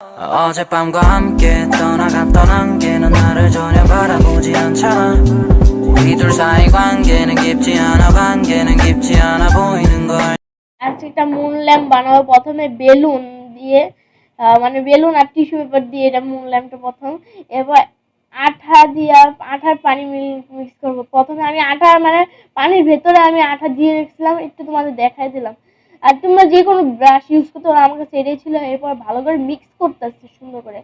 어젯밤과 함께 떠나갔던 안개는 나를 전혀 바라보지 않잖아 우리 둘 사이 관계는 깊지 않아 관계는 깊지 않아 보이는 걸 আজকে একটা moon lamp বানাবো প্রথমে বেলুন দিয়ে আহ, মানে বেলুন আর টিস্যু পেপার দিয়ে এটা মুন ল্যাম্পটা প্রথম এবার আঠা দিয়ে আর আঠার পানি মিক্স করবো প্রথমে আমি আঠা মানে পানির ভেতরে আমি আঠা দিয়ে রেখেছিলাম একটু তোমাদের দেখাই দিলাম আর তোমরা যে কোনো ব্রাশ ইউজ করতে পারো, আমার কাছে ছিল। এরপর ভালো করে মিক্স করতে আসছে সুন্দর করে।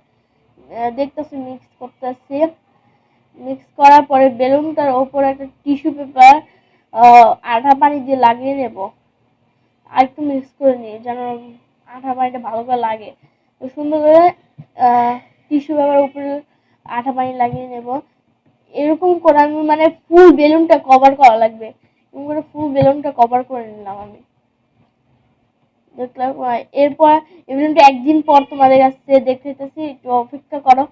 দেখতেছি মিক্স করতে আসছি মিক্স করার পরে বেলুনটার ওপরে একটা টিস্যু পেপার আঠা পানি দিয়ে লাগিয়ে নেব। আর একটু মিক্স করে নিই, যেন আঠা পানিটা ভালো করে লাগে। তো সুন্দর করে টিস্যু পেপার উপরে আঠা পানি লাগিয়ে নেব। এরকম করে আমি মানে ফুল বেলুনটা কভার করা লাগবে। এরকম করে ফুল বেলুনটা কভার করে নিলাম আমি। দেখলাম এরপর এই বেলুনটা একদিন পর তোমাদের কাছে দেখতে একটু অপেক্ষা করো।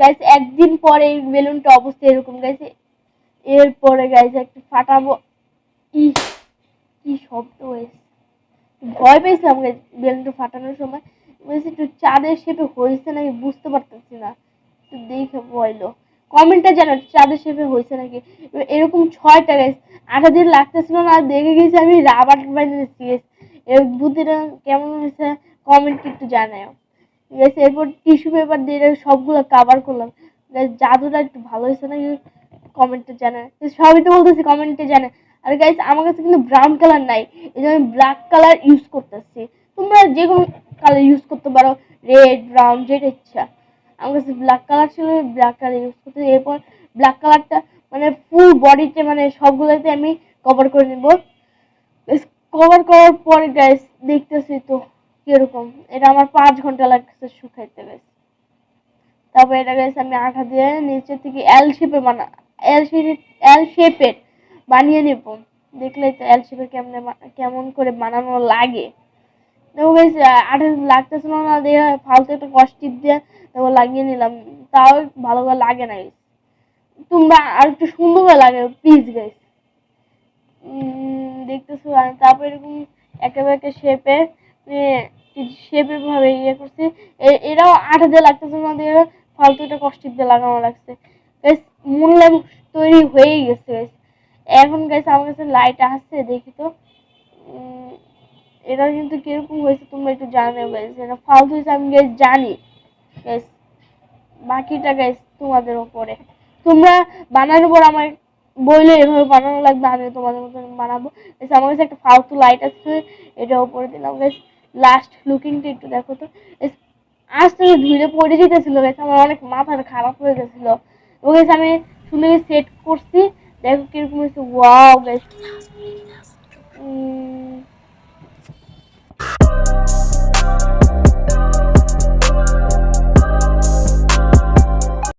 গাইস একদিন পর এই বেলুনটা অবস্থা এরকম গাইছে এরপরে গাইছে ফাটাবো। ইস, কি শব্দ হয়েছে ভয় পেয়েছিলাম বেলুনটা ফাটানোর সময়। একটু চাঁদের শেপে হয়েছে নাকি বুঝতে পারতেছি না। একটু দেখে বলল কমেন্টটা জানো চাঁদের শেপে হয়েছে নাকি। এরকম ছয়টা গাইস আঠা দিন লাগতেছিল না, দেখে গেছি আমি রাবার বানিয়েছি guys এর বুদ্ধিটা কেমন হয়েছে কমেন্ট একটু জানাও গেছে এরপর টিস্যু পেপার দিয়ে সবগুলো কাভার করলাম। জাদুটা একটু ভালো হয়েছে নাকি কমেন্টে জানায়। সবই তো বলতেছি কমেন্টে জানায়। আর গাইস আমার কাছে কিন্তু ব্রাউন কালার নাই, এই জন্য আমি ব্ল্যাক কালার ইউজ করতেছি। তোমরা যে কোনো কালার ইউজ করতে পারো রেড ব্রাউন যেটা ইচ্ছা। আমার কাছে ব্ল্যাক কালার ছিল ব্ল্যাক কালার ইউজ করতেছি এরপর ব্ল্যাক কালারটা মানে ফুল বডিতে মানে সবগুলোতে আমি কভার করে নেব। কভার করার পরে গাইস দেখতেছি তো কীরকম। এটা আমার পাঁচ ঘণ্টা লাগছে শুকাইতে গাইস তারপর এটা গাইস আমি আঠা দিয়ে নিচে থেকে এল শেপে বানা এল শেপে এল শেপের বানিয়ে নেব। দেখলে তো এল শেপের কেমনে কেমন করে বানানো লাগে। দেখো গাইস আঠা লাগতেছিল না দিয়ে ফালতু একটা কষ্টিপ দিয়ে তারপর লাগিয়ে নিলাম। তাও ভালো করে লাগে না গাইস তোমরা আর একটু সুন্দর লাগে প্লিজ গাইস দেখতেছো, আর তারপর এরকম একটা একটা শেপে শেপের ভাবে ইয়ে করছি। এরাও আঠা দিয়ে লাগতেছে না দিয়ে ফালতু দিয়ে লাগানো লাগছে। গাইস মূল ল্যাম্প তৈরি হয়েই গেছে গাইস এখন গাইস আমার কাছে লাইট আসছে দেখি তো। এটা কিন্তু কীরকম হয়েছে তোমরা একটু জানাও গাইস এটা ফালতু হয়েছে, আমি গাইস জানি। গাইস বাকিটা গাইস তোমাদের উপরে। তোমরা বানানোর পর আমার বইলে এভাবে বানানো লাগবে আমি তোমাদের মতন বানাবো। আমার কাছে একটা ফালতু লাইট আছে এটা ওপরে দিলাম। বেশ লাস্ট লুকিংটা একটু দেখো তো। আজ থেকে ধুলে পড়ে যেতেছিল, বেশ, আমার অনেক মাথাটা খারাপ হয়ে গেছিল। গাইস আমি শুনে সেট করছি। দেখো কীরকম হয়েছে। Wow guys